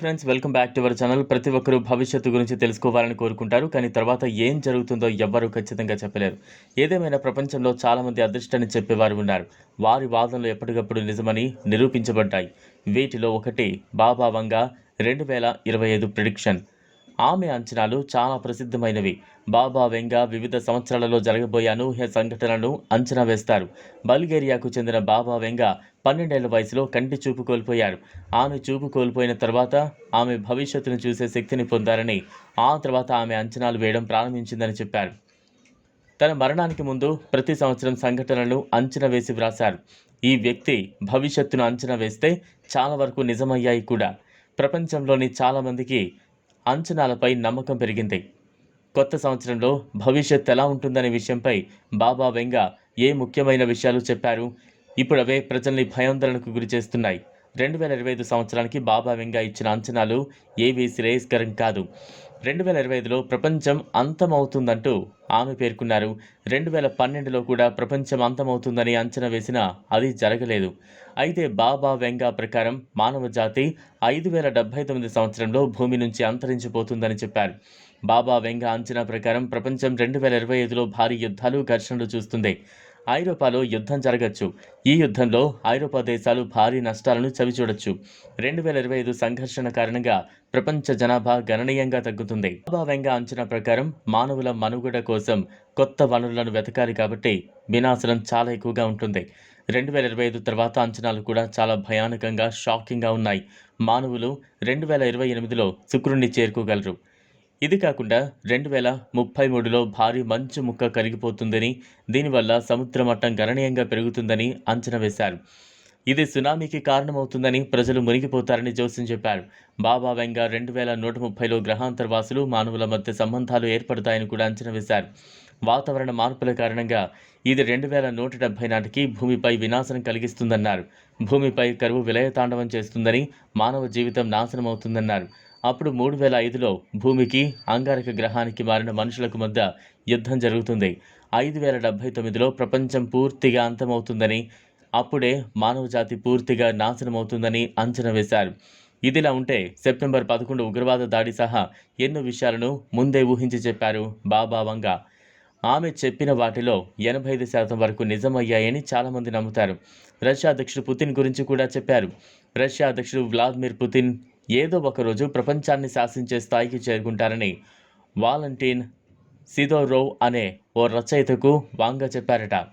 Friends welcome back to our channel. ప్రతి ఒక్కరూ భవిష్యత్తు గురించి తెలుసుకోవాలని కోరుకుంటారు. కానీ తర్వాత ఏం జరుగుతుందో ఎవ్వరూ ఖచ్చితంగా చెప్పలేరు. ఏదేమైనా ప్రపంచంలో చాలామంది అదృష్టాన్ని చెప్పేవారు ఉన్నారు. వారి వాదనలు ఎప్పటికప్పుడు నిజమని నిరూపించబడ్డాయి. వీటిలో ఒకటి బాబా రెండు వేల ఇరవై ఐదు ప్రిడిక్షన్. ఆమె అంచనాలు చాలా ప్రసిద్ధమైనవి. బాబా వెంగా వివిధ సంవత్సరాలలో జరగబోయే అనూహ్య సంఘటనలను అంచనా వేస్తారు. బల్గేరియాకు చెందిన బాబా వెంగా పన్నెండేళ్ళ వయసులో కంటి చూపు కోల్పోయారు. ఆమె చూపు కోల్పోయిన తర్వాత ఆమె భవిష్యత్తును చూసే శక్తిని పొందారని ఆ తర్వాత ఆమె అంచనాలు వేయడం ప్రారంభించిందని చెప్పారు. తన మరణానికి ముందు ప్రతి సంవత్సరం సంఘటనలను అంచనా వేసి వ్రాశారు. ఈ వ్యక్తి భవిష్యత్తును అంచనా వేస్తే చాలా వరకు నిజమయ్యాయి కూడా. ప్రపంచంలోని చాలామందికి అంచనాలపై నమ్మకం పెరిగింది. కొత్త సంవత్సరంలో భవిష్యత్ ఎలా ఉంటుందనే విషయంపై బాబా వెంగ ఏ ముఖ్యమైన విషయాలు చెప్పారు? ఇప్పుడు అవే ప్రజల్ని భయాందోళనకు గురి చేస్తున్నాయి. రెండు వేల ఇరవై ఐదు సంవత్సరానికి బాబా వెంగ ఇచ్చిన అంచనాలు ఏవీ శ్రేయస్కరం కాదు. రెండు వేల ఇరవై ఐదులో ప్రపంచం అంతమవుతుందంటూ ఆమె పేర్కొన్నారు. రెండు వేల పన్నెండులో కూడా ప్రపంచం అంతమవుతుందని అంచనా వేసినా అది జరగలేదు. అయితే బాబా వెంగా ప్రకారం మానవ జాతి ఐదు వేల డెబ్బై తొమ్మిది సంవత్సరంలో భూమి నుంచి అంతరించిపోతుందని చెప్పారు. బాబా వెంగా అంచనా ప్రకారం ప్రపంచం రెండు వేల ఇరవై ఐదులో భారీ యుద్ధాలు ఘర్షణలు చూస్తుంది. ఐరోపాలో యుద్ధం జరగచ్చు. ఈ యుద్ధంలో ఐరోపా దేశాలు భారీ నష్టాలను చవిచూడొచ్చు. రెండు వేల ఇరవై ఐదు సంఘర్షణ కారణంగా ప్రపంచ జనాభా గణనీయంగా తగ్గుతుంది. బాబా అంచనా ప్రకారం మానవుల మనుగడ కోసం కొత్త వనరులను వెతకాలి కాబట్టి వినాశనం చాలా ఎక్కువగా ఉంటుంది. రెండు వేల ఇరవై ఐదు తర్వాత అంచనాలు కూడా చాలా భయానకంగా షాకింగ్గా ఉన్నాయి. మానవులు రెండు వేల ఇరవై ఎనిమిదిలో శుక్రుణ్ణి చేరుకోగలరు. ఇది కాకుండా రెండు వేల ముప్పై మూడులో భారీ మంచు ముక్క కరిగిపోతుందని దీనివల్ల సముద్ర మట్టం గణనీయంగా పెరుగుతుందని అంచనా వేశారు. ఇది సునామీకి కారణమవుతుందని ప్రజలు మునిగిపోతారని జోస్యం చెప్పారు. బాబా వెంగ రెండు వేల నూట ముప్పైలో గ్రహాంతరవాసులు మానవుల మధ్య సంబంధాలు ఏర్పడతాయని కూడా అంచనా వేశారు. వాతావరణ మార్పుల కారణంగా ఇది రెండు వేల నూట డెబ్బై నాటికి భూమిపై వినాశనం కలిగిస్తుందన్నారు. భూమిపై కరువు విలయతాండవం చేస్తుందని మానవ జీవితం నాశనమవుతుందన్నారు. అప్పుడు మూడు వేల ఐదులో భూమికి అంగారక గ్రహానికి మారిన మనుషులకు మధ్య యుద్ధం జరుగుతుంది. ఐదు వేల డెబ్భై తొమ్మిదిలో ప్రపంచం పూర్తిగా అంతమవుతుందని అప్పుడే మానవ జాతి పూర్తిగా నాశనమవుతుందని అంచనా వేశారు. ఇదిలా ఉంటే సెప్టెంబర్ పదకొండు ఉగ్రవాద దాడి సహా ఎన్నో విషయాలను ముందే ఊహించి చెప్పారు బాబా వంగ. ఆమె చెప్పిన వాటిలో ఎనభై ఐదు శాతం వరకు నిజమయ్యాయని చాలామంది నమ్ముతారు. రష్యా అధ్యక్షుడు పుతిన్ గురించి కూడా చెప్పారు. రష్యా అధ్యక్షుడు వ్లాదిమిర్ పుతిన్ ఏదో ఒకరోజు ప్రపంచాన్ని శాసించే స్థాయికి చేరుకుంటారని వాలంటీన్ సిదోరోవ్ అనే ఓ రచయితకు వాంగా చెప్పారట.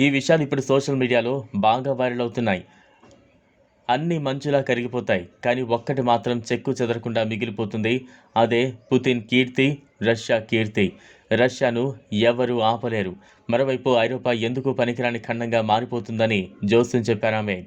ఈ విషయాలు ఇప్పుడు సోషల్ మీడియాలో బాగా వైరల్ అవుతున్నాయి. అన్ని మంచులా కరిగిపోతాయి. కానీ ఒక్కటి మాత్రం చెక్కు చెదరకుండా మిగిలిపోతుంది. అదే పుతిన్ కీర్తి రష్యా కీర్తి. రష్యాను ఎవరు ఆపలేరు. మరోవైపు ఐరోపా ఎందుకు పనికిరాని ఖండంగా మారిపోతుందని జోస్యం చెప్పారామె